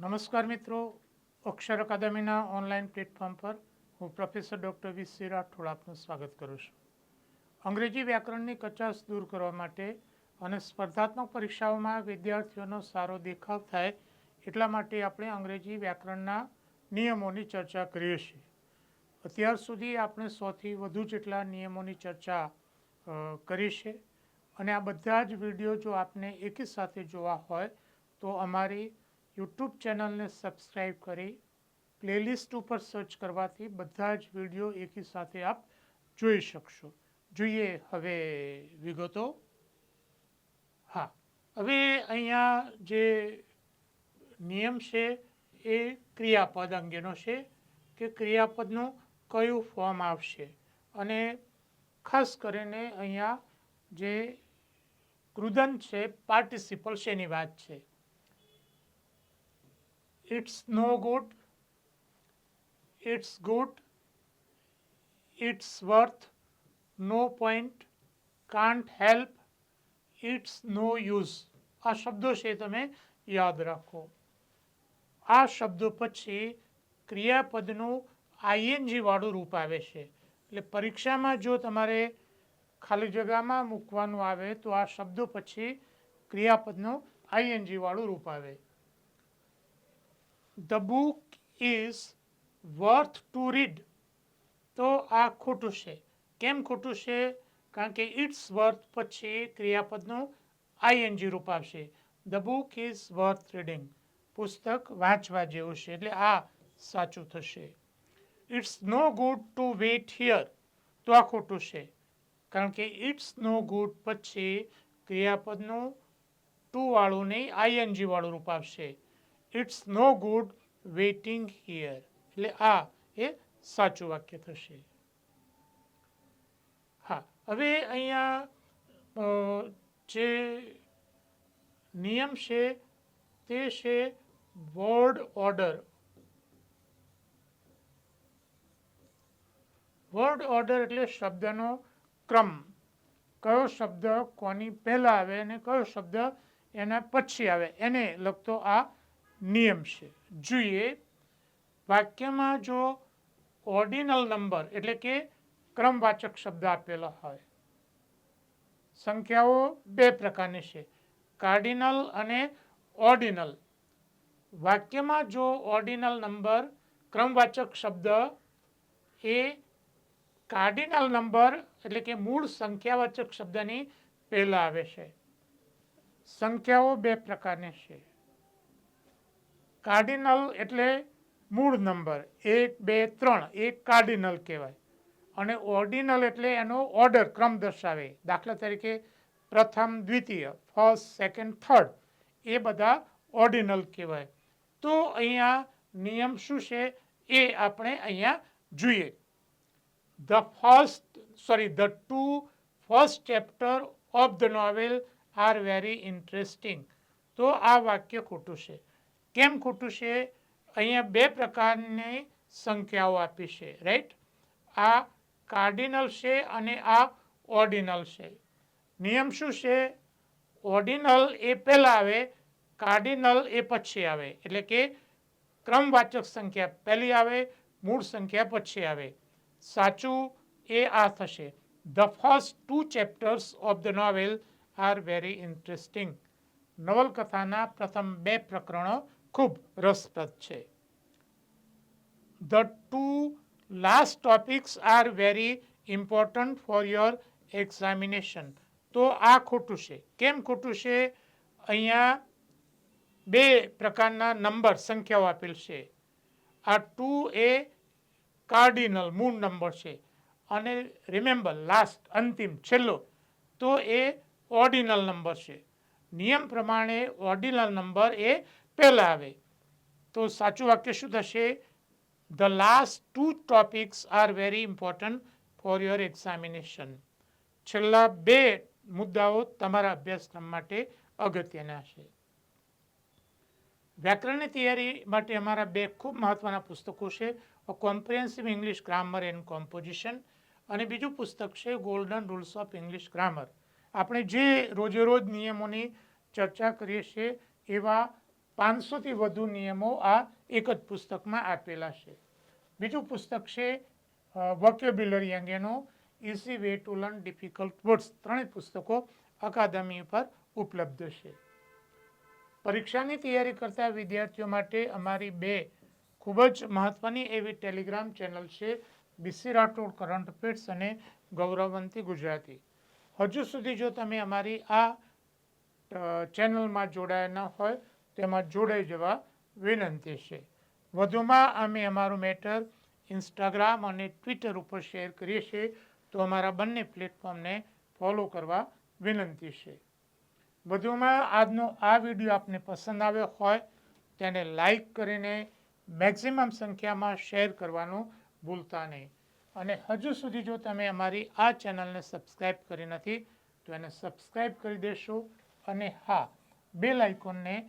નમસ્કાર મિત્રો. અક્ષર અકાદમીના online platform પર હું professor doctor V C Rathod આપનું સ્વાગત કરું છું. અંગ્રેજી વ્યાકરણની કચાશ દૂર કરવા માટે અને સ્પર્ધાત્મક પરીક્ષાઓમાં વિદ્યાર્થીઓનો સારો દેખાવ થાય એટલા માટે આપણે અંગ્રેજી વ્યાકરણના નિયમોની ચર્ચા કરીએ છીએ. અત્યાર સુધી આપણે સોથી વધુ જેટલા નિયમોની ચર્ચા કરી છે. અને આ બધા જ વીડિયો જો આપને એકી સાથે જોવા હોય તો અમારી યુટ્યુબ ચેનલને સબસ્ક્રાઈબ કરી પ્લેલિસ્ટ ઉપર સર્ચ કરવાથી બધા જ વીડિયો એકી સાથે આપ જોઈ શકશો. જોઈએ હવે વિગતો. હા, હવે અહીંયા જે નિયમ છે એ ક્રિયાપદ અંગેનો છે કે ક્રિયાપદનું કયું ફોર્મ આવશે અને ખાસ કરીને અહીંયા જે કૃદન છે, પાર્ટિસિપલ, શેની વાત છે. It's no good, it's good, it's worth no point, can't help it's no use આ શબ્દો છે તમે યાદ રાખો. આ શબ્દો પછી ક્રિયાપદનું આઈએનજી વાળું રૂપ આવે છે. એટલે પરીક્ષામાં જો તમારે ખાલી જગ્યામાં મૂકવાનું આવે તો આ શબ્દો પછી ક્રિયાપદનું આઈએનજી વાળું રૂપ આવે. The book is worth to read તો આ ખોટું છે. કેમ ખોટું છે? કારણ કે ઇટ્સ વર્થ પછી ક્રિયાપદનું આઈએનજી રૂપ આવશે. The book is worth reading પુસ્તક વાંચવા જેવું છે. એટલે આ સાચું થશે. It's no good to wait here તો આ ખોટું છે. કારણ કે ઇટ્સ નો ગુડ પછી ક્રિયાપદનું ટુ વાળું નહીં આઈએનજી વાળું રૂપ આવશે. It's no good waiting here એટલે આ એ સાચું વાક્ય થશે. હા, હવે અહીંયા જે નિયમ છે તે છે વર્ડ ઓર્ડર વર્ડ ઓર્ડર એટલે શબ્દનો ક્રમ. કયો શબ્દ કોની પહેલાં આવે અને કયો શબ્દ એના પછી આવે. એને લગતો આ નિયમ છે. જોઈએ, વાક્યમાં જો ઓર્ડિનલ નંબર એટલે કે ક્રમવાચક શબ્દ આપેલો હોય, સંખ્યાઓ બે પ્રકારની છે. કાર્ડિનલ અને ઓર્ડિનલ. વાક્યમાં જો ઓર્ડિનલ નંબર, ક્રમવાચક શબ્દ, એ કાર્ડિનલ નંબર એટલે કે મૂળ સંખ્યાવાચક શબ્દની પહેલાં આવે છે. સંખ્યાઓ બે પ્રકારની છે. કાર્ડિનલ એટલે મૂળ નંબર. એક, બે, ત્રણ. એ કાર્ડિનલ કહેવાય. અને ઓર્ડિનલ એટલે એનો ઓર્ડર, ક્રમ દર્શાવે. દાખલા તરીકે પ્રથમ, દ્વિતીય, ફર્સ્ટ, સેકન્ડ, થર્ડ. એ બધા ઓર્ડિનલ કહેવાય. તો અહીંયા નિયમ શું છે? એ આપણે અહીંયા જોઈએ. The first sorry the two first chapter of the novel are very interesting તો આ વાક્ય ખોટું છે. કેમ ખોટું છે? અહીંયા બે પ્રકારની સંખ્યાઓ આપી છે રાઈટ આ કાર્ડિનલ છે અને આ ઓર્ડિનલ છે. નિયમ શું છે? ઓર્ડિનલ એ પહેલાં આવે, કાર્ડિનલ એ પછી આવે. એટલે કે ક્રમવાચક સંખ્યા પહેલી આવે, મૂળ સંખ્યા પછી આવે. સાચું એ આ થશે. The first two chapters of the novel are very interesting નવલકથાના પ્રથમ બે પ્રકરણો ખૂબ રસપ્રદ છે. The two last topics are very important for your examination તો આ ખોટું છે. કેમ ખોટું છે? અહીંયા બે પ્રકારના નંબર સંખ્યાઓ આપેલ છે. આ ટુ એ કાર્ડિનલ મૂળ નંબર છે. અને રિમેમ્બર લાસ્ટ અંતિમ, છેલ્લો, તો એ ઓર્ડિનલ નંબર છે. નિયમ પ્રમાણે ઓર્ડિનલ નંબર એ પહેલાં આવે તો સાચું વાક્ય શું થશે? The last two topics are very important for your examination છેલ્લા બે મુદ્દાઓ તમારા અભ્યાસક્રમ માટે અગત્યના છે. વ્યાકરણની તૈયારી માટે અમારા બે ખૂબ મહત્ત્વના પુસ્તકો છે comprehensive English grammar and composition અને બીજું પુસ્તક છે golden rules of English grammar આપણે જે રોજે રોજ નિયમોની ચર્ચા કરીએ છીએ એવા પાંચસોથી વધુ નિયમો આ એક જ પુસ્તકમાં આપેલા છે. બીજું પુસ્તક છે વોક્યુબ્યુલરી અંગેનું easy way to learn difficult words ત્રણેય પુસ્તકો અકાદમી પર ઉપલબ્ધ છે. પરીક્ષાની તૈયારી કરતા વિદ્યાર્થીઓ માટે અમારી બે ખૂબ જ મહત્ત્વની એવી ટેલિગ્રામ ચેનલ છે B C Rathod current affairs અને ગૌરવંતી ગુજરાતી. હજુ સુધી જો તમે અમારી આ ચેનલમાં જોડાયા ન હોય તેમાં જોડાઈ જવા વિનંતી છે. વધુમાં અમે અમારું મેટર ઇન્સ્ટાગ્રામ અને ટ્વિટર ઉપર શેર કરીએ છીએ, તો અમારા બંને પ્લેટફોર્મને ફોલો કરવા વિનંતી છે. વધુમાં આજનો આ વીડિયો આપને પસંદ આવ્યો હોય, તેને લાઈક કરીને મેક્સિમમ સંખ્યામાં શેર કરવાનું ભૂલતા નહીં. અને હજુ સુધી જો તમે અમારી આ ચેનલને સબસ્ક્રાઈબ કરી નથી, તો એને સબસ્ક્રાઈબ કરી દેશો. અને હા, બેલ આઇકોનને